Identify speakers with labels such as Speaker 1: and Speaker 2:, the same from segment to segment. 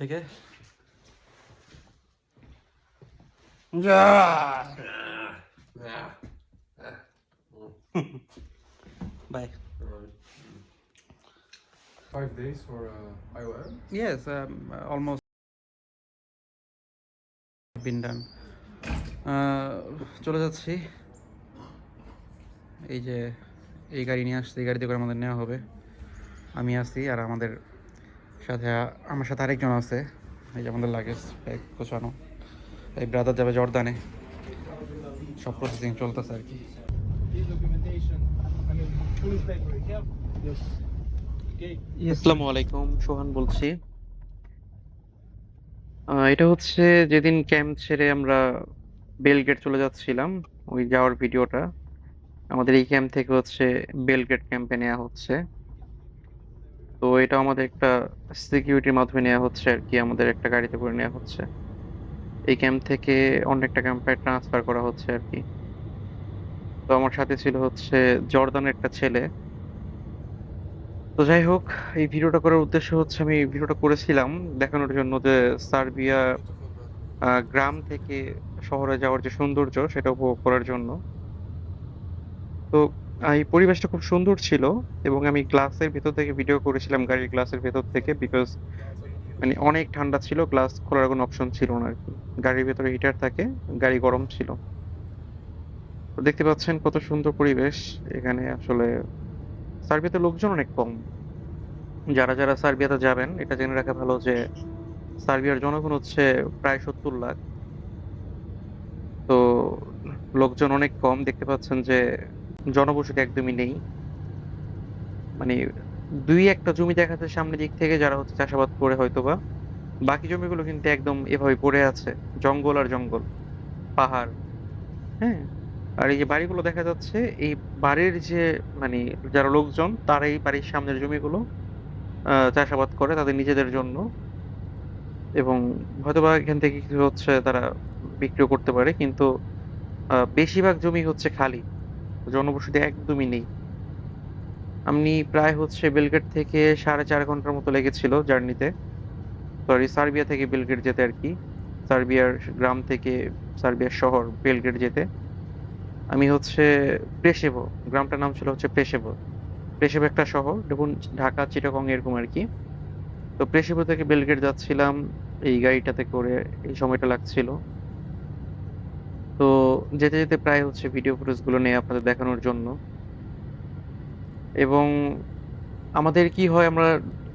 Speaker 1: থেকে। Bye
Speaker 2: Five days for uh, IOM.
Speaker 1: Yes, um, almost. Been done. Uh, চলে যাচ্ছি। এই যে এই গাড়ি নিয়ে আসছি এই গাড়িতে করে আমাদের নেওয়া হবে। আমি আসছি আর আমাদের সাথে আমার সাথে আরেকজন আছে, এই যে আমাদের লাগেজ ব্যাগ গোছানো। এই ব্রাদার যাবে জর্দানে। সব প্রসেসিং চলতেছে আর কি. আসসালামু আলাইকুম, সোহান বলছি। এটা হচ্ছে যেদিন ক্যাম্প ছেড়ে আমরা বেলগেট চলে যাচ্ছিলাম, ওই যাওয়ার ভিডিওটা। আমাদের এই ক্যাম্প থেকে হচ্ছে বেলগেট ক্যাম্পে নেওয়া হচ্ছে। তো এটা আমাদের একটা সিকিউরিটির মাধ্যমে নেওয়া হচ্ছে আর কি, আমাদের একটা গাড়িতে করে নেওয়া হচ্ছে। এই ক্যাম্প থেকে অন্য একটা ক্যাম্পে ট্রান্সফার করা হচ্ছে আর কি। তো আমার সাথে ছিল হচ্ছে জর্দানের একটা ছেলে। তো যাই হোক, এই ভিডিওটা করার উদ্দেশ্য হচ্ছে আমি ভিডিওটা করেছিলাম দেখানোর জন্য যে সার্বিয়া গ্রাম থেকে শহরে যাওয়ার যে সৌন্দর্য সেটা উপভোগ করার জন্য। তো এই পরিবেশটা খুব সুন্দর ছিল এবং আমি গ্লাসের ভেতর থেকে ভিডিও করেছিলাম গাড়ির গ্লাসের ভেতর থেকে বিকজ মানে অনেক ঠান্ডা ছিল গ্লাস খোলার কোনো অপশন ছিল না আর কি। গাড়ির ভেতরে হিটার থাকে, গাড়ি গরম ছিল। দেখতে পাচ্ছেন কত সুন্দর পরিবেশ। এখানে আসলে সার্বিয়াতে লোকজন অনেক কম। যারা যারা সার্বিয়াতে যাবেন, এটা জেনে রাখা ভালো যে সার্বিয়ার জনগণ হচ্ছে প্রায় সত্তর লাখ। তো লোকজন অনেক কম। দেখতে পাচ্ছেন যে জনবসতি একদমই নেই। মানে দুই একটা জমি দেখা যাচ্ছে সামনের দিক থেকে যারা হচ্ছে চাষাবাদ করে হয়তোবা। বাকি জমিগুলো কিন্তু একদম এভাবে পড়ে আছে। জঙ্গল আর জঙ্গল। পাহাড়। হ্যাঁ? আর এই যে বাড়িগুলো দেখা যাচ্ছে, এই বাড়ির যে মানে যারা লোকজন তারা এই বাড়ির সামনের জমিগুলো চাষাবাদ করে তাদের নিজেদের জন্য। এবং হয়তোবা এখান থেকে কিছু হচ্ছে তারা বিক্রিও করতে পারে, কিন্তু বেশিরভাগ জমি হচ্ছে খালি। জনবসতি একদমই নেই। আমি প্রায় হচ্ছে বেলগেট থেকে সাড়ে চার ঘণ্টার মতো লেগেছিল জার্নিতে। সরি সার্বিয়া থেকে বেলগেট যেতে আর কি। সার্বিয়ার গ্রাম থেকে সার্বিয়ার শহর বেলগেট যেতে। আমি হচ্ছে প্রেসেভো গ্রামটার নাম ছিল হচ্ছে প্রেসেভো প্রেসেভো একটা শহর, দেখুন ঢাকা, চিটাগং এরকম আর কি। তো প্রেসেভো থেকে বেলগেট যাচ্ছিলাম, এই গাড়িটাতে করে এই সময়টা লাগছিল। তো যেতে যেতে প্রায় হচ্ছে ভিডিও ফুটেজগুলো নিয়ে আপনাদের দেখানোর জন্য। এবং আমাদের কি হয়, আমরা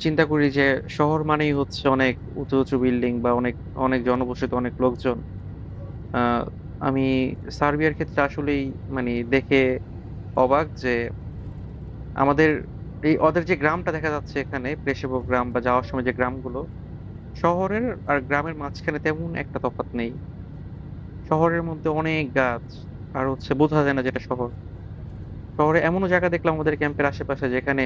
Speaker 1: চিন্তা করি যে শহর মানেই হচ্ছে অনেক উঁচু উঁচু বিল্ডিং বা অনেক অনেক জনবসতি, অনেক লোকজন। আমি সার্বিয়ার ক্ষেত্রে আসলেই মানে দেখে অবাক যে আমাদের এই ওদের যে গ্রামটা দেখা যাচ্ছে এখানে প্রেসেবো গ্রাম বা যাওয়ার সময় যে গ্রামগুলো, শহরের আর গ্রামের মাঝখানে তেমন একটা তফাৎ নেই। শহরের মধ্যে অনেক গাছ, আর হচ্ছে বোঝা যায় না যেটা শহর। শহরে এমনও জায়গা দেখলাম আমাদের ক্যাম্পের আশেপাশে যেখানে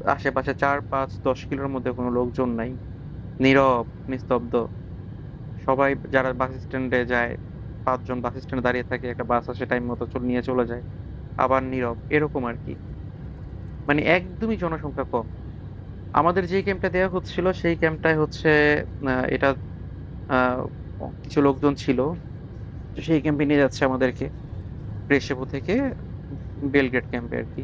Speaker 1: আশেপাশে চার পাঁচ দশ কিলোর মধ্যে কোনো লোকজন নাই। নীরব, নিস্তব্ধ। সবাই যারা বাস স্ট্যান্ডে যায়, পাঁচজন বাস স্ট্যান্ডে দাঁড়িয়ে থাকে, একটা বাস আসে টাইম মতো নিয়ে চলে যায়। আবার নীরব, এরকম আর কি। মানে একদমই জনসংখ্যা কম। আমাদের যে ক্যাম্পটা দেওয়া হচ্ছিল, সেই ক্যাম্পটায় হচ্ছে এটা কিছু লোকজন ছিল। তো সেই ক্যাম্পে নিয়ে যাচ্ছে আমাদেরকে। প্রেসেবো থেকে বেলগ্রেড ক্যাম্পে আর কি।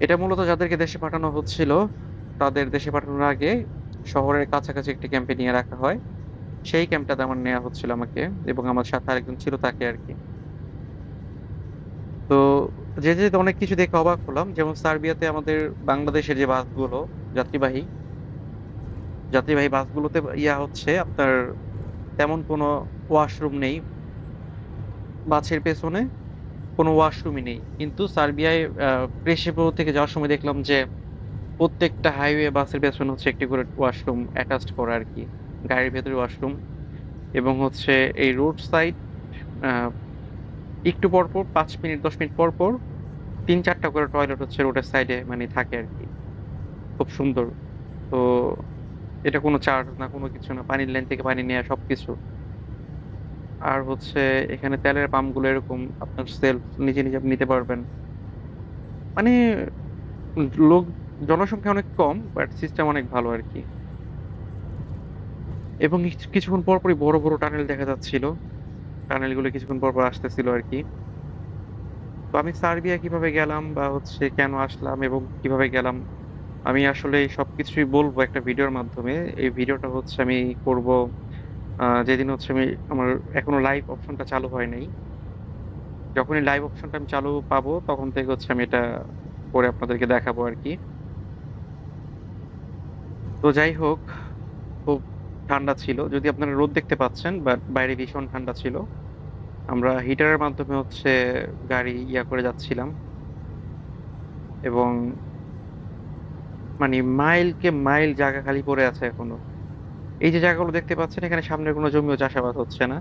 Speaker 1: এটা মূলত যাদেরকে দেশে পাঠানো হচ্ছিল, তাদের দেশে পাঠানোর আগে শহরের কাছাকাছি একটি ক্যাম্পে নিয়ে রাখা হয়। সেই ক্যাম্পটাতে আমার নেওয়া হচ্ছিল আমাকে এবং আমার সাথে আরেকজন ছিল তাকে আর কি। তো যে যেতে অনেক কিছু দেখে অবাক হলাম, যেমন সার্বিয়াতে আমাদের বাংলাদেশের যে বাসগুলো, যাত্রীবাহী যাত্রীবাহী বাসগুলোতে ইয়া হচ্ছে, আপনার তেমন কোনো ওয়াশরুম নেই বাসের পেছনে কোনো ওয়াশরুমই নেই। কিন্তু সার্বিয়ায় প্রেসেবো থেকে যাওয়ার সময় দেখলাম যে প্রত্যেকটা হাইওয়ে বাসের পেছনে হচ্ছে একটি করে ওয়াশরুম অ্যাটাচড করা আর কি। গাড়ির ভেতরে ওয়াশরুম এবং হচ্ছে এই রোড সাইড একটু পর পর, পাঁচ মিনিট, দশ মিনিট পর পর তিন চারটা করে টয়লেট হচ্ছে রোডের সাইডে মানে থাকে আর কি। খুব সুন্দর। তো এটা কোনো চার্জ না, কোনো কিছু না। পানির লাইন থেকে পানি নেওয়া সব কিছু আর হচ্ছে এখানে তেলের পাম্পগুলো এরকম আপনার সেলফ নিজে নিজে আপনি নিতে পারবেন মানে লোক জনসংখ্যা অনেক কম বাট সিস্টেম অনেক ভালো আর কি এবং কিছু কিছুক্ষণ পরপরই বড়, বড় টানেল দেখা যাচ্ছিল। টানেলগুলো কিছুক্ষণ পর, পর আর কি তো আমি সার্বিয়া কীভাবে গেলাম বা হচ্ছে কেন আসলাম এবং কীভাবে গেলাম, আমি আসলে এই সবকিছুই বলব একটা ভিডিওর মাধ্যমে। এই ভিডিওটা হচ্ছে আমি করব যেদিন হচ্ছে আমি আমার এখনও লাইভ অপশনটা চালু হয় নাই। যখনই লাইভ অপশনটা আমি চালু পাবো তখন থেকে হচ্ছে আমি এটা করে আপনাদেরকে দেখাবো আর কি তো যাই হোক, খুব ঠান্ডা ছিল। যদি আপনারা রোদ দেখতে পাচ্ছেন বাট বাইরে ভীষণ ঠান্ডা ছিল। আমরা হিটারের মাধ্যমে হচ্ছে গাড়ি ইয়া করে যাচ্ছিলাম। এবং মানে মাইলকে মাইল জায়গা খালি পড়ে আছে এখনও। এই যে জায়গাগুলো দেখতে পাচ্ছেন এখানে সামনে কোনো জমিও চাষাবাদ হচ্ছে না।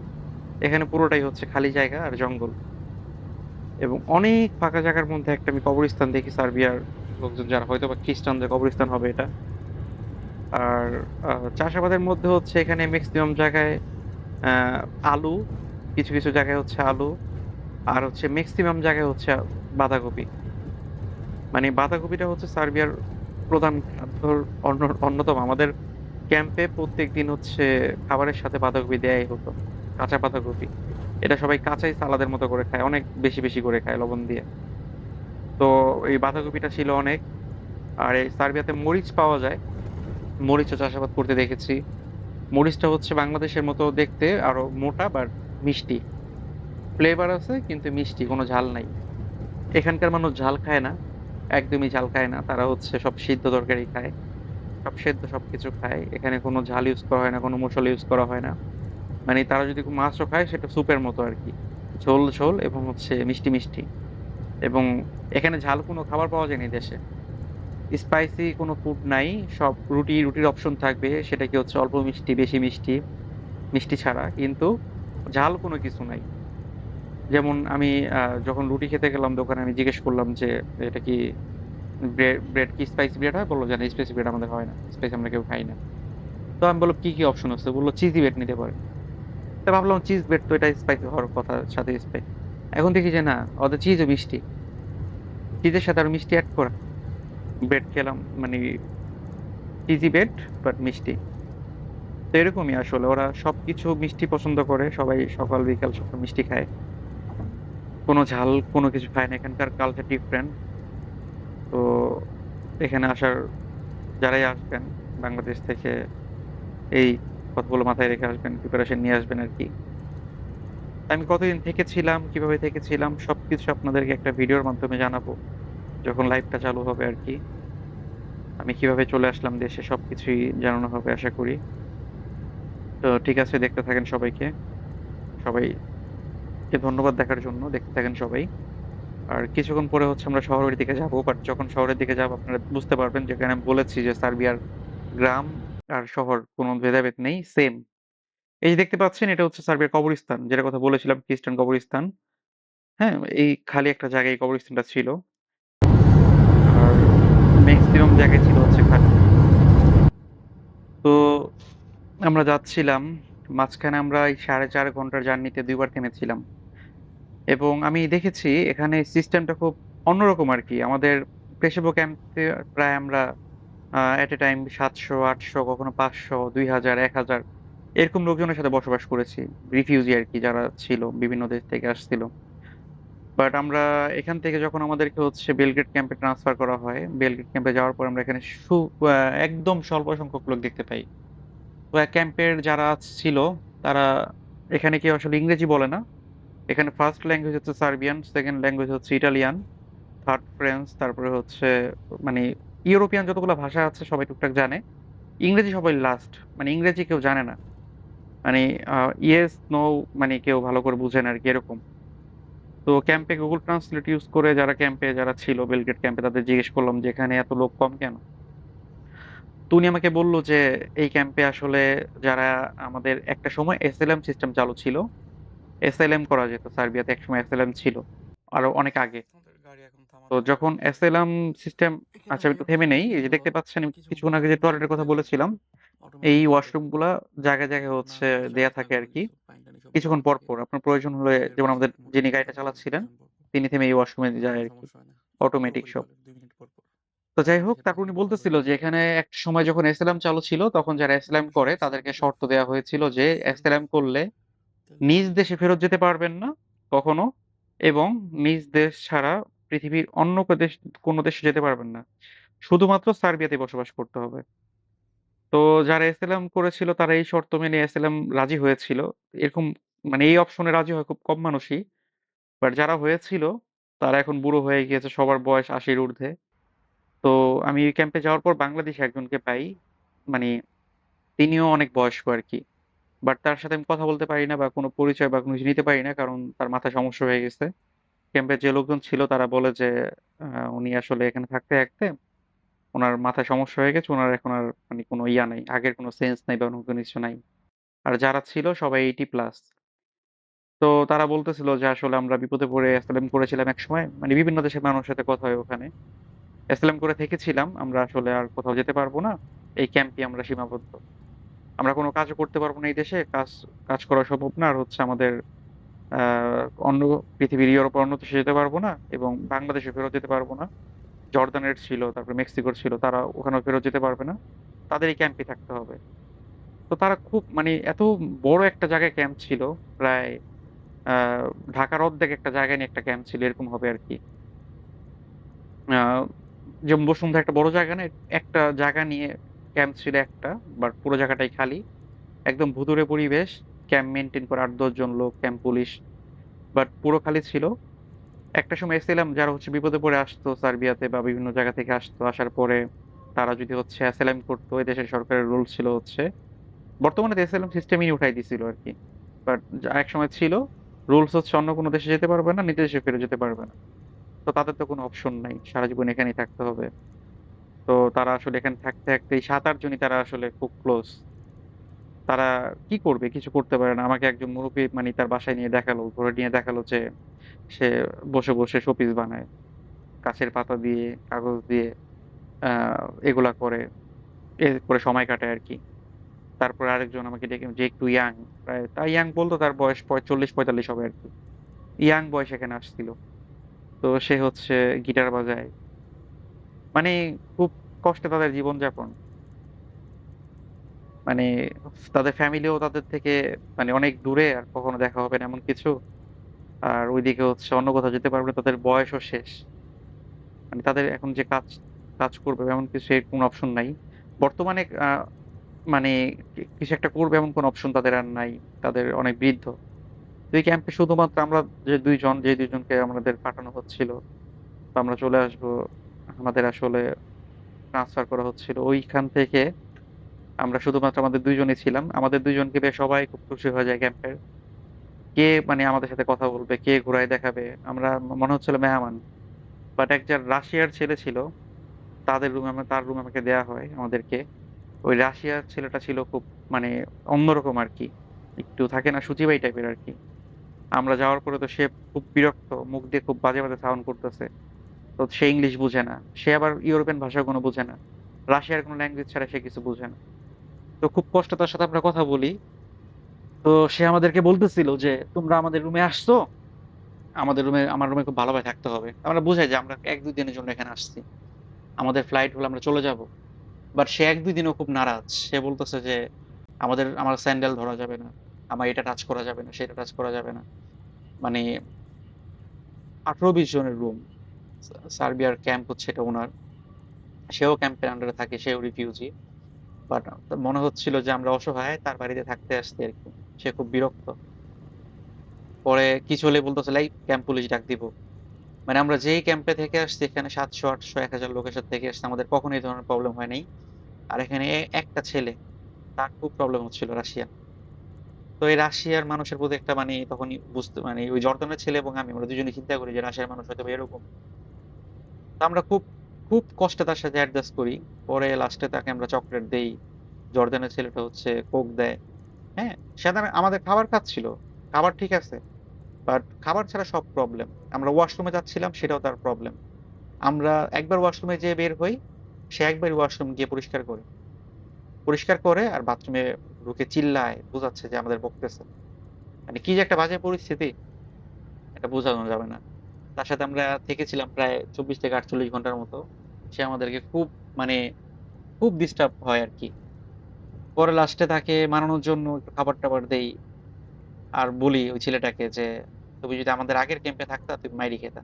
Speaker 1: এখানে পুরোটাই হচ্ছে খালি জায়গা আর জঙ্গল। এবং অনেক ফাঁকা জায়গার মধ্যে একটা আমি কবরস্থান দেখি সার্বিয়ার লোকজন যারা হয়তোবা খ্রিস্টানদের কবরস্থান হবে এটা। আর চাষাবাদের মধ্যে হচ্ছে এখানে মেক্সিমাম জায়গায় আলু, কিছু, কিছু জায়গায় হচ্ছে আলু। আর হচ্ছে মেক্সিমাম জায়গায় হচ্ছে বাঁধাকপি। মানে বাঁধাকপিটা হচ্ছে সার্বিয়ার প্রধান অন্য অন্যতম। আমাদের ক্যাম্পে প্রত্যেক দিন হচ্ছে খাবারের সাথে বাঁধাকপি দেয়াই হতো। কাঁচা বাঁধাকপি। এটা সবাই কাঁচাই সালাদের মতো করে খায়। অনেক বেশি, বেশি করে খায় লবণ দিয়ে। তো এই বাঁধাকপিটা ছিল অনেক। আর এই সার্বিয়াতে মরিচ পাওয়া যায়। মরিচও চাষাবাদ করতে দেখেছি। মরিচটা হচ্ছে বাংলাদেশের মতো দেখতে আরও মোটা বাট মিষ্টি। ফ্লেভার আছে কিন্তু মিষ্টি, কোনো ঝাল নাই। এখানকার মানুষ ঝাল খায় না। একদমই ঝাল খায় না। তারা হচ্ছে সব সিদ্ধ তরকারি খায়। সব সেদ্ধ সবকিছু খায়। এখানে কোনো ঝাল ইউজ করা হয় না, কোনো মশলা ইউজ করা হয় না। মানে তারা যদি মাছও খায় সেটা স্যুপের মতো আর কি ঝোল, ঝোল এবং হচ্ছে মিষ্টি, মিষ্টি। এবং এখানে ঝাল কোনো খাবার পাওয়া যায় না দেশে। স্পাইসি কোনো ফুড নাই। সব রুটি, রুটির অপশন থাকবে। সেটা কি হচ্ছে অল্প মিষ্টি, বেশি মিষ্টি, মিষ্টি ছাড়া। কিন্তু ঝাল কোনো কিছু নাই। যেমন আমি যখন রুটি খেতে গেলাম দোকানে আমি জিজ্ঞেস করলাম যে, "এটা কি ব্রেড কি স্পাইসি ব্রেড হয়?" বলল যে, "না স্পাইসি ব্রেড আমাদের হয় না। স্পাইসি আমরা কেউ খাই না।" তো আমি বললাম, "কি, কি অপশন আছে?" বলল, "চিজি ব্রেড নিতে পারেন।" তো ভাবলাম চিজ ব্রেড তো এটা স্পাইসি হওয়ার কথা, সাথে স্পাইসি। এখন দেখি যে না, ওদের চিজও মিষ্টি। চিজের সাথে আরও মিষ্টি এড করা। ব্রেড খেলাম মানে চিজি ব্রেড বাট মিষ্টি। তো এরকমই আসলে ওরা সবকিছু মিষ্টি পছন্দ করে। সবাই সকাল বিকাল সকাল মিষ্টি খায়। কোনো ঝাল কোনো কিছু খায় না। এখানকার কালচার ডিফারেন্ট। তো এখানে আসার যারাই আসবেন বাংলাদেশ থেকে এই কথাগুলো মাথায় রেখে আসবেন, প্রিপারেশন নিয়ে আসবেন আর কি আমি কতদিন থেকেছিলাম, কীভাবে থেকেছিলাম সব কিছু আপনাদেরকে একটা ভিডিওর মাধ্যমে জানাব। যখন লাইভটা চালু হবে আর কি আমি কীভাবে চলে আসলাম দেশে সব কিছুই জানানো হবে আশা করি। তো ঠিক আছে দেখতে থাকেন সবাইকে। সবাইকে ধন্যবাদ দেখার জন্য। দেখতে থাকেন সবাই। আর কিছুক্ষণ পরে হচ্ছে আমরা শহরের দিকে যাব। বাট যখন শহরের দিকে যাব আপনারা বুঝতে পারবেন যেখানে বলেছি যে সার্বিয়ার গ্রাম আর শহর কোনো ভেদাভেদ নেই, সেম। এই যে দেখতে পাচ্ছেন এটা হচ্ছে সার্বিয়ার কবরস্থান। যেটা কথা বলেছিলাম খ্রিস্টান কবরস্থান। হ্যাঁ? এই খালি একটা জায়গায় কবরস্থানটা ছিল। আর মেক্সিমাম জায়গায় ছিল হচ্ছে খালি। তো আমরা যাচ্ছিলাম। মাঝখানে আমরা এই ৪.৫ ঘণ্টার জার্নিতে ২ বার থেমেছিলাম। এবং আমি দেখেছি এখানে সিস্টেমটা খুব অন্যরকম আর কি আমাদের পেশাবো ক্যাম্পে প্রায় আমরা এট এ টাইম সাতশো আটশো কখনো পাঁচশো দুই হাজার এক হাজার এরকম লোকজনের সাথে বসবাস করেছি। রিফিউজি আরকি যারা ছিল বিভিন্ন দেশ থেকে আসছিল। বাট আমরা এখান থেকে যখন আমাদেরকে হচ্ছে বেলগ্রেড ক্যাম্পে ট্রান্সফার করা হয়, বেলগ্রেড ক্যাম্পে যাওয়ার পর আমরা এখানে সু একদম স্বল্প সংখ্যক লোক দেখতে পাই। তো ক্যাম্পের যারা ছিল তারা এখানে কেউ আসলে ইংরেজি বলে না। এখানে ফার্স্ট ল্যাঙ্গুয়েজ হচ্ছে সার্বিয়ান, সেকেন্ড ল্যাঙ্গুয়েজ হচ্ছে ইটালিয়ান, থার্ড ফ্রেঞ্চ, তারপরে হচ্ছে মানে ইউরোপিয়ান যতগুলো ভাষা আছে সবাই টুকটাক জানে। ইংরেজি সবাই লাস্ট। মানে ইংরেজি কেউ জানে না। মানে ইয়েস, নো মানে কেউ ভালো করে বুঝে না আরকি এরকম। তো ক্যাম্পে গুগল ট্রান্সলেট ইউজ করে যারা ক্যাম্পে যারা ছিল বেলগ্রেড ক্যাম্পে তাদের জিজ্ঞেস করলাম যে, "এখানে এত লোক কম কেন?" তো উনি আমাকে বলল যে, "এই ক্যাম্পে আসলে যারা আমাদের একটা সময় এসএলএম সিস্টেম চালু ছিল। এসএলএম করা যেত। সার্বিয়াতে একসময় এসএলএম ছিল। আরও অনেক আগে। তো যখন এসএলএম সিস্টেম আচ্ছা একটু থেমে নেই। এই যে দেখতে পাচ্ছেন কিছুক্ষণ আগে যে টয়লেটের কথা বলেছিলাম, এই ওয়াশরুমগুলা জায়গায়, জায়গায় হচ্ছে দেয়া থাকে আরকি। কিছুক্ষণ পর, পর আপনার প্রয়োজন হলে যেমন আমাদের যিনি গাড়িটা চালাচ্ছিলেন, তিনি থেমে এই ওয়াশরুমে যায় আর কি অটোমেটিক সব। তো যাই হোক তারপর উনি বলতেছিল যে এখানে এক সময় যখন এসএলএম চালু ছিল তখন যারা এসএলএম করে তাদেরকে শর্ত দেওয়া হয়েছিল যে এসএলএম করলে নিজ দেশে ফেরত যেতে পারবেন না কখনো এবং নিজ দেশ ছাড়া পৃথিবীর অন্য কো দেশ, কোনো দেশে যেতে পারবেন না। শুধুমাত্র সার্বিয়াতে বসবাস করতে হবে। তো যারা এসএলএম করেছিল তারা এই শর্ত মেনে এসএলএম রাজি হয়েছিল। এরকম মানে এই অপশনে রাজি হয় খুব কম মানুষই। বাট যারা হয়েছিল, তারা এখন বুড়ো হয়ে গিয়েছে। সবার বয়স ৮০ র ঊর্ধ্বে। তো আমি ক্যাম্পে যাওয়ার পর বাংলাদেশে একজনকে পাই। মানে তিনিও অনেক বয়স্ক আরকি। বাট তার সাথে আমি কথা বলতে পারি না বা কোনো পরিচয় বা কোনো কিছু নিতে পারি না। কারণ তার মাথায় সমস্যা হয়ে গেছে। ক্যাম্পে যে লোকজন ছিল তারা বলে যে উনি আসলে এখানে থাকতে, থাকতে ওনার মাথায় সমস্যা হয়ে গেছে। উনার এখন আর মানে কোনো ইয়া নাই। আগের কোনো সেন্স নাই বা কোনো কিছু নাই। আর যারা ছিল সবাই 80 প্লাস। তো তারা বলতেছিল যে আসলে আমরা বিপদে পড়ে এসএলএম করেছিলাম একসময়। মানে বিভিন্ন দেশের মানুষের সাথে কথা হয় ওখানে। এসএলএম করে থেকেছিলাম। আমরা আসলে আর কোথাও যেতে পারব না। এই ক্যাম্পেই আমরা সীমাবদ্ধ। আমরা কোনো কাজও করতে পারব না এই দেশে। কাজ কাজ করা সম্ভব না। আর হচ্ছে আমাদের অন্য পৃথিবীর ইউরোপের অন্য দেশে যেতে পারব না এবং বাংলাদেশে ফেরত যেতে পারব না। জর্দানের ছিল, তারপরে মেক্সিকোর ছিল। তারা ওখানেও ফেরত যেতে পারবে না। তাদের এই ক্যাম্পে থাকতে হবে। তো তারা খুব মানে এত বড় একটা জায়গায় ক্যাম্প ছিল। প্রায় ঢাকার অর্ধেক একটা জায়গায় নিয়ে একটা ক্যাম্প ছিল। এরকম হবে আরকি। আ যেমন বসুন্ধরা একটা বড় জায়গা না? একটা জায়গা নিয়ে ক্যাম্প ছিল একটা। বাট পুরো জায়গাটাই খালি। একদম ভুতুড়ে পরিবেশ। ক্যাম্প মেনটেন করে ৮-১০ জন লোক, ক্যাম্প পুলিশ। বাট পুরো খালি ছিল। একটা সময় এসছিলাম যারা হচ্ছে বিপদে পড়ে আসতো সার্বিয়াতে বা বিভিন্ন জায়গা থেকে আসতো। আসার পরে তারা যদি হচ্ছে অ্যাসাইলাম করতো, ওই দেশের সরকারের রুলস ছিল হচ্ছে বর্তমানে তো অ্যাসাইলাম সিস্টেমই উঠাই দিছিল আর কি বাট যা একসময় ছিল রুলস হচ্ছে অন্য কোনো দেশে যেতে পারবে না, নিজ দেশে ফিরে যেতে পারবে না। তো তাদের তো কোনো অপশন নাই। সারা জীবন এখানেই থাকতে হবে। তো তারা আসলে এখানে থাকতে, থাকতে এই ৭-৮ জনই তারা আসলে খুব ক্লোজ। তারা কি করবে? কিছু করতে পারে না। আমাকে একজন মুরুব্বি মানে তার বাসায় নিয়ে দেখাল। ধরে নিয়ে দেখাল যে সে বসে, বসে শোপিস বানায়। গাছের পাতা দিয়ে, কাগজ দিয়ে এগুলা করে। এ করে সময় কাটায় আরকি। তারপরে আরেকজন আমাকে ডেকে যে একটু ইয়াং, প্রায় তা ইয়াং বলতো তার বয়স পঁয় ৪০-৪৫ হবে আরকি। ইয়াং বয়স এখানে আসছিল। তো সে হচ্ছে গিটার বাজায়। মানে খুব কষ্টে তাদের জীবনযাপন। মানে তাদের ফ্যামিলিও তাদের থেকে মানে অনেক দূরে আর কখনো দেখা হবে না এমন কিছু। আর ওইদিকে হচ্ছে অন্য কোথাও যেতে পারবে না, তাদের বয়সও শেষ। মানে তাদের এখন যে কাজ, কাজ করবে এমন কিছু এর কোনো অপশন নাই। বর্তমানে মানে কিছু একটা করবে এমন কোনো অপশন তাদের আর নাই। তাদের অনেক বৃদ্ধ। তো এই ক্যাম্পে শুধুমাত্র আমরা যে দুইজন যে দুইজনকে আমাদের পাঠানো হচ্ছিল আমরা চলে আসব, আমাদের আসলে ট্রান্সফার করা হচ্ছিল। ওইখান থেকে আমরা শুধুমাত্র আমাদের ২ জনই ছিলাম। আমাদের ২ জনকে পেয়ে সবাই খুব খুশি হয়ে যায় ক্যাম্পের। কে মানে আমাদের সাথে কথা বলবে, কে ঘুরায় দেখাবে। আমরা মনে হচ্ছিল মেহমান। বাট একজন রাশিয়ার ছেলে ছিল। তাদের রুমে আমরা তার রুম আমাকে দেয়া হয় আমাদেরকে। ওই রাশিয়ার ছেলেটা ছিল খুব মানে অন্যরকম আর কি একটু থাকে না শুচিবাই টাইপের আর কি আমরা যাওয়ার পরে তো সে খুব বিরক্ত। মুখ দিয়ে খুব বাজে, বাজে সাউন্ড করতেছে। তো সে ইংলিশ বুঝে না। সে আবার ইউরোপিয়ান ভাষাগুলো বুঝে না। রাশিয়ার কোনো ল্যাঙ্গুয়েজ ছাড়া সে কিছু বুঝে না। তো খুব কষ্টে তার সাথে আমরা কথা বলি। তো সে আমাদেরকে বলতেছিল যে, "তোমরা আমাদের রুমে আসছো? আমাদের রুমে আমার রুমে খুব ভালোভাবে থাকতে হবে।" আমরা বুঝাই যে আমরা ১-২ দিনের জন্য এখানে আসছি। আমাদের ফ্লাইট হলে আমরা চলে যাব। বাট সে ১-২ দিনও খুব নারাজ। সে বলতেছে যে, "আমাদের আমার স্যান্ডেল ধরা যাবে না। আমার এটা টাচ করা যাবে না, সেটা টাচ করা যাবে না।" মানে ১৮-২০ জনের রুম। সার্বিয়ার ক্যাম্প হচ্ছে এটা উনার। সেও ক্যাম্পের আন্ডারে থাকে, সেও রিফিউজি। বাট মনে হচ্ছিল যে আমরা অসহায় তার বাড়িতে থাকতে আসছি আরকি। সে খুব বিরক্ত। পরে কিছু হলেই বলতেছে, "এই ক্যাম্প পুলিশ ডাক দিব।" মানে আমরা যেই ক্যাম্পে থেকে আসছি এখানে ৭০০, ৮০০, ১০০০ লোকের সাথে থেকে আসছি। আমাদের কখনো এই ধরনের প্রবলেম হয় নাই। আর এখানে একটা ছেলে, তার খুব প্রবলেম হচ্ছিল রাশিয়ান। তো এই রাশিয়ার মানুষের প্রতি একটা মানে তখনই বুঝতে মানে ওই জর্দানের ছেলে এবং আমি আমরা দুজনে চিন্তা করি যে রাশিয়ার মানুষ হয়তো এরকম। আমরা খুব, খুব কষ্টে তার সাথে অ্যাডজাস্ট করি। পরে লাস্টে তাকে আমরা চকলেট দেই। জর্দানের ছেলেটা হচ্ছে কোক দেয়। হ্যাঁ? সে আমাদের খাবার খাচ্ছিল। খাবার ঠিক আছে। বাট খাবার ছাড়া সব প্রবলেম। আমরা ওয়াশরুমে যাচ্ছিলাম সেটাও তার প্রবলেম। আমরা একবার ওয়াশরুমে যেয়ে বের হই, সে একবার ওয়াশরুম গিয়ে পরিষ্কার করে। পরিষ্কার করে আর বাথরুমে ঢুকে চিল্লায়, বোঝাচ্ছে যে আমাদের বকতেছে। মানে কি যে একটা বাজে পরিস্থিতি, এটা বোঝানো যাবে না। তার সাথে আমরা থেকেছিলাম প্রায় ২৪ থেকে ৪৮ ঘণ্টার মতো। সে আমাদেরকে খুব মানে খুব ডিস্টার্ব হয় আরকি। পরে লাস্টে তাকে মানানোর জন্য একটু খাবার-টাবার দেই। আর বলি ওই ছেলেটাকে যে, "তুমি যদি আমাদের আগের ক্যাম্পে থাকতা তুমি মাইরি খেতা।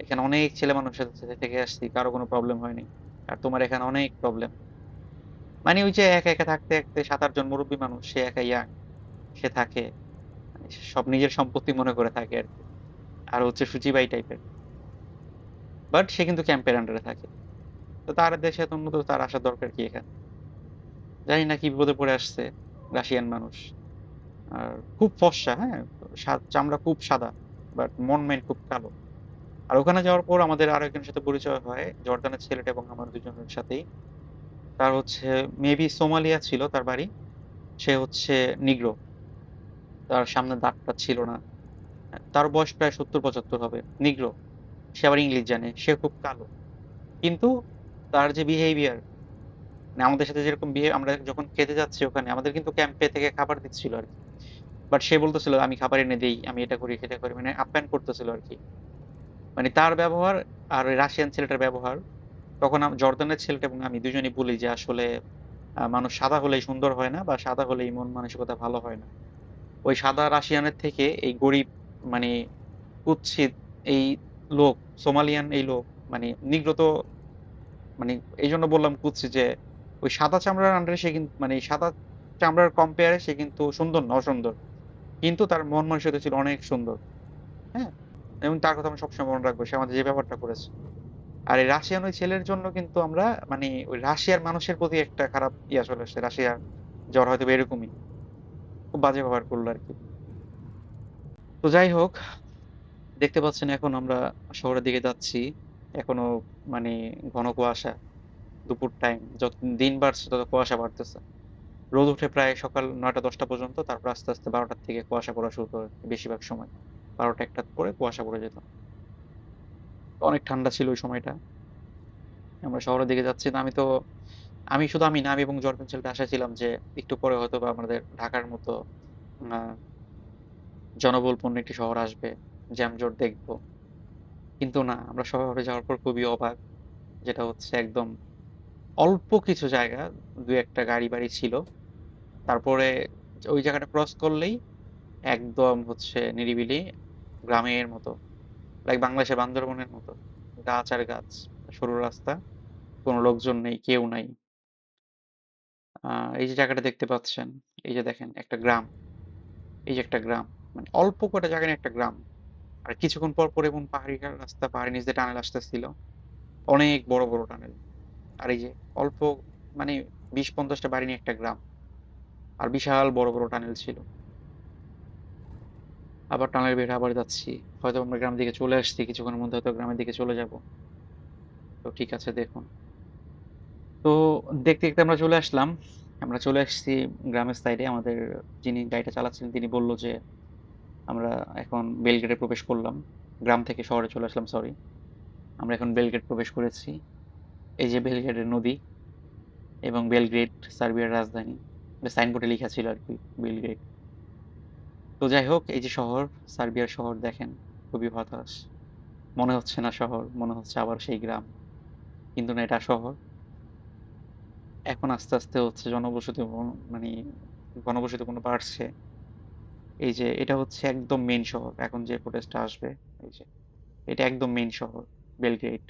Speaker 1: এখানে অনেক ছেলে মানুষের সাথে থেকে আসছি, কারও কোনো প্রবলেম হয়নি। আর তোমার এখানে অনেক প্রবলেম।" মানে ওই যে একা, একা থাকতে, থাকতে ৭-৮ জন মুরুব্বি মানুষ, সে একা ইয়াং, সে থাকে। মানে সব নিজের সম্পত্তি মনে করে থাকে আরকি। আর হচ্ছে শুচিবাই টাইপের। বাট সে কিন্তু ক্যাম্পের আন্ডারে থাকে। তো তার দেশে এত উন্নত তার আসার দরকার কি এখানে? জানি না কি বিপদে পড়ে আসছে রাশিয়ান মানুষ। আর খুব ফর্সা, হ্যাঁ? চামড়া খুব সাদা। বাট মন মাইন্ড খুব কালো। আর ওখানে যাওয়ার পর আমাদের আরেকজনের সাথে পরিচয় হয়। জর্দানের ছেলেটা এবং আমার দুজনের সাথেই। তার হচ্ছে মেবি সোমালিয়া ছিল তার বাড়ি। সে হচ্ছে নিগ্রো। তার সামনে দাগ-টাগ ছিল না। তার বয়স প্রায় ৭০-৭৫ হবে। নিগ্রো। সে আবার ইংলিশ জানে। সে খুব কালো। কিন্তু তার যে বিহেভিয়ার মানে আমাদের সাথে যেরকম বিহেভ আমরা যখন খেতে যাচ্ছি ওখানে আমাদের কিন্তু ক্যাম্পে থেকে খাবার দিচ্ছিল আরকি। বাট সে বলতেছিল, "আমি খাবার এনে দেই, আমি এটা করি, সেটা করি।" মানে আপ্যায়ন করতেছিল আরকি। মানে তার ব্যবহার আর রাশিয়ান ছেলেটার ব্যবহার, তখন জর্দানের ছেলেটা এবং আমি দুজনেই বলি যে আসলে মানুষ সাদা হলেই সুন্দর হয় না বা সাদা হলেই মন মানসিকতা ভালো হয় না। ওই সাদা রাশিয়ানের থেকে এই গরিব মানে কুৎসিত এই লোক, সোমালিয়ান এই লোক মানে নিগ্রো তো মানে এইজন্য বললাম কুৎসিত যে ওই সাদা চামড়ার আন্ডারে সে কিন মানে সাদা চামড়ার কম্পেয়ার সে কিন্তু সুন্দর না, অসুন্দর। কিন্তু তার মন মানসিকতা ছিল অনেক সুন্দর। হ্যাঁ? এবং তার কথা আমি সবসময় মনে রাখব। সে আমাদের যে ব্যবহারটা করেছে। আর এই রাশিয়ান ওই ছেলের জন্য কিন্তু আমরা মানে ওই রাশিয়ার মানুষের প্রতি একটা খারাপ ইয়া চলে আসছে। রাশিয়া যাওয়ার হয়তোবা এরকমই। খুব বাজে ব্যবহার করল আর আরকি। তো যাই হোক, দেখতে পাচ্ছেন এখন আমরা শহরের দিকে যাচ্ছি। এখনও মানে ঘন কুয়াশা। দুপুর টাইম। যত দিন বাড়ছে তত কুয়াশা বাড়তেছে। রোদ উঠে প্রায় সকাল নয়টা দশটা পর্যন্ত। তারপর আস্তে, আস্তে ১২ঃ০০ থেকে কুয়াশা পড়া শুরু করে বেশিরভাগ সময়। ১২ঃ০০-১ঃ০০ পরে কুয়াশা পড়ে যেত। অনেক ঠান্ডা ছিল ওই সময়টা। আমরা শহরের দিকে যাচ্ছি। আমি তো আমি শুধু আমি না, আমি এবং জর্দান ছেলেটা আশায় ছিলাম যে একটু পরে হয়তো বা আমাদের ঢাকার মতো আ জনবহুলপূর্ণ একটি শহর আসবে। জ্যাম-জট দেখব। কিন্তু না, আমরা শহরে যাওয়ার পর খুবই অবাক। যেটা হচ্ছে একদম অল্প কিছু জায়গা দু একটা গাড়ি-বাড়ি ছিল। তারপরে ওই জায়গাটা ক্রস করলেই একদম হচ্ছে নিরিবিলি গ্রামের মতো। লাইক বাংলাদেশের বান্দরবনের মতো। গাছ আর গাছ, সরু রাস্তা, কোনো লোকজন নেই, কেউ নাই। এই যে জায়গাটা দেখতে পাচ্ছেন, এই যে দেখেন একটা গ্রাম। এই যে একটা গ্রাম। মানে অল্প কয়টা জায়গা নিয়ে একটা গ্রাম। আর কিছুক্ষণ পর, পর এবং পাহাড়ি রাস্তা, পাহাড়ের নিচ দিয়ে টানেল আসতেছিল। অনেক বড়, বড় টানেল। আর এই যে অল্প মানে বিশ পঞ্চাশটা বাড়ি নিয়ে একটা গ্রাম। আর বিশাল বড়, বড় টানেল ছিল। আবার টানেল বের আবার যাচ্ছি। হয়তো আমরা গ্রামের দিকে চলে আসছি। কিছুক্ষণের মধ্যে হয়তো গ্রামের দিকে চলে যাব। তো ঠিক আছে দেখুন। তো দেখতে, দেখতে আমরা চলে আসলাম। আমরা চলে আসছি গ্রামের সাইডে। আমাদের যিনি গাড়িটা চালাচ্ছিলেন তিনি বলল যে, "আমরা এখন বেলগেটে প্রবেশ করলাম।" গ্রাম থেকে শহরে চলে আসলাম সরি। আমরা এখন বেলগেট প্রবেশ করেছি। এই যে বেলগেটের নদী এবং বেলগ্রেড সার্বিয়ার রাজধানী। সাইনবোর্ডে লিখা ছিল আরকি বেলগ্রেড। তো যাই হোক এই যে শহর, সার্বিয়ার শহর দেখেন। খুবই হতাশ। মনে হচ্ছে না শহর, মনে হচ্ছে আবার সেই গ্রাম। কিন্তু না এটা শহর। এখন আস্তে, আস্তে হচ্ছে জনবসতি মানে ঘনবসতিপূর্ণ বাড়ছে। এই যে এটা হচ্ছে একদম মেইন শহর। এখন যে ফুটেজটা আসবে এই যে। এটা একদম মেইন শহর বেলগ্রেড।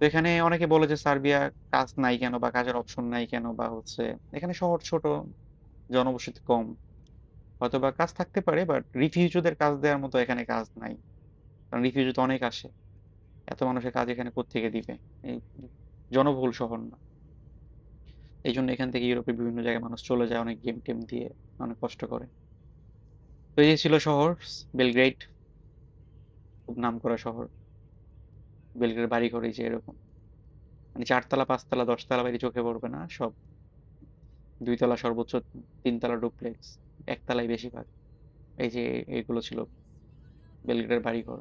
Speaker 1: তো এখানে অনেকে বলে যে সার্বিয়া কাজ নাই কেন বা কাজের অপশন নাই কেন বা হচ্ছে এখানে শহর ছোট, জনবসতি কম। হয়তোবা কাজ থাকতে পারে বাট রিফিউজিদের কাজ দেওয়ার মতো এখানে কাজ নাই। কারণ রিফিউজি তো অনেক আসে। এত মানুষের কাজ এখানে কোত্থেকে দিবে? এই জনবহুল শহর না। এইজন্য এখান থেকে ইউরোপের বিভিন্ন জায়গায় মানুষ চলে যায় অনেক গেম-টেম দিয়ে, অনেক কষ্ট করে। তো এই ছিল শহর বেলগ্রেড। খুব নামকরা শহর। বেলগ্রেডের বাড়িঘর এই যে এরকম। মানে ৪ তলা, ৫ তলা, ১০ তলা বাড়ি চোখে পড়বে না। সব ২ তলা সর্বোচ্চ ৩ তলা ডুপ্লেক্স। ১ তলাই বেশিরভাগ। এই যে এগুলো ছিল বেলগ্রেডের বাড়িঘর।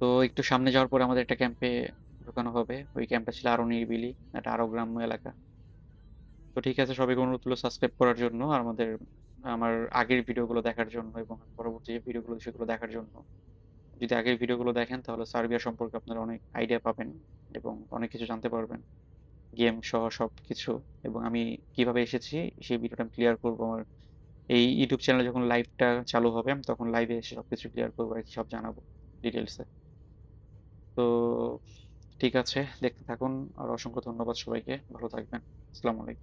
Speaker 1: তো একটু সামনে যাওয়ার পরে আমাদের একটা ক্যাম্পে ঢোকানো হবে। ওই ক্যাম্পটা ছিল আরও নিরিবিলি। একটা আরও গ্রাম্য এলাকা। তো ঠিক আছে, সবাইকে অনুরোধ করল সাবস্ক্রাইব করার জন্য। আর আমাদের, আমার আগের ভিডিওগুলো দেখার জন্য এবং পরবর্তী যে ভিডিওগুলো সেগুলো দেখার জন্য। যদি আগের ভিডিওগুলো দেখেন, তাহলে সার্বিয়া সম্পর্কে আপনারা অনেক আইডিয়া পাবেন এবং অনেক কিছু জানতে পারবেন গেম সহ সব কিছু এবং আমি কীভাবে এসেছি, সেই ভিডিওটা আমি ক্লিয়ার করব আমার এই ইউটিউব চ্যানেলে যখন লাইভটা চালু হবে তখন লাইভে এসে সব কিছু ক্লিয়ার করব আর কি, সব জানাব ডিটেলসে তো ঠিক আছে দেখতে থাকুন। আর অসংখ্য ধন্যবাদ সবাইকে। ভালো থাকবেন। আসসালামু আলাইকুম।